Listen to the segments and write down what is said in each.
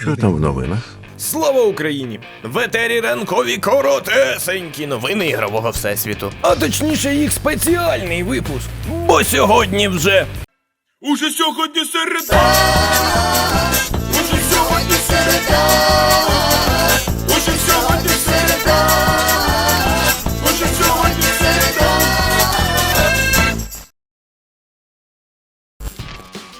Що там в новинах? Слава Україні! В етері ранкові коротесенькі новини ігрового всесвіту. А точніше їх спеціальний випуск. Бо сьогодні вже. Уже сьогодні середа!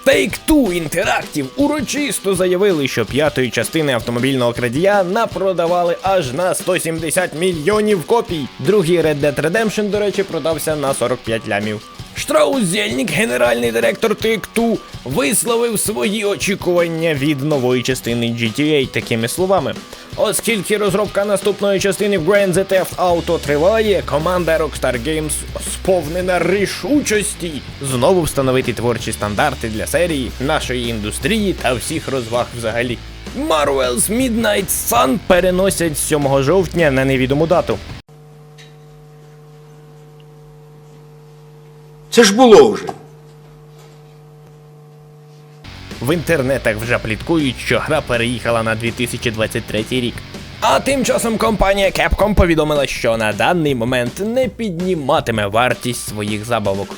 Take-Two Interactive урочисто заявили, що п'ятої частини автомобільного крадія напродавали аж на 170 мільйонів копій. Другий Red Dead Redemption, до речі, продався на 45 лямів. Штраус Зельник, генеральний директор Take-Two, висловив свої очікування від нової частини GTA такими словами. Оскільки розробка наступної частини в Grand Theft Auto триває, команда Rockstar Games сповнена рішучості знову встановити творчі стандарти для серії, нашої індустрії та всіх розваг взагалі. Marvel's Midnight Sun переносять з 7 жовтня на невідому дату. Це ж було вже. В інтернетах вже пліткують, що гра переїхала на 2023 рік. А тим часом компанія Capcom повідомила, що на даний момент не підніматиме вартість своїх забавок.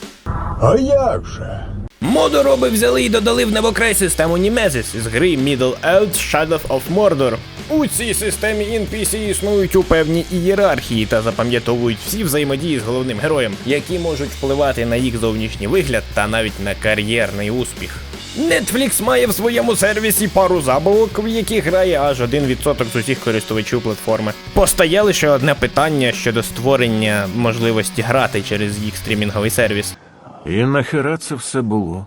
А як же? Модороби взяли і додали в небокрай систему Nemesis з гри Middle Earth Shadow of Mordor. У цій системі NPC існують у певній ієрархії та запам'ятовують всі взаємодії з головним героєм, які можуть впливати на їх зовнішній вигляд та навіть на кар'єрний успіх. Netflix має в своєму сервісі пару забавок, в яких грає аж 1% з усіх користувачів платформи. Постає лише одне питання щодо створення можливості грати через їх стрімінговий сервіс. І нахера це все було?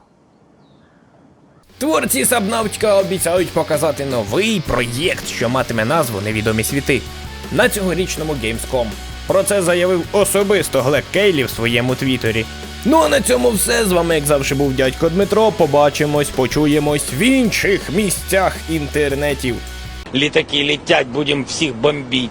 Творці Сабнавтика обіцяють показати новий проєкт, що матиме назву Невідомі світи на цьогорічному Gamescom. Про це заявив особисто Глек Кейлі в своєму твіттері. Ну а на цьому все. З вами, як завжди, був дядько Дмитро. Побачимось, почуємось в інших місцях інтернетів. Літаки летять, будемо всіх бомбити.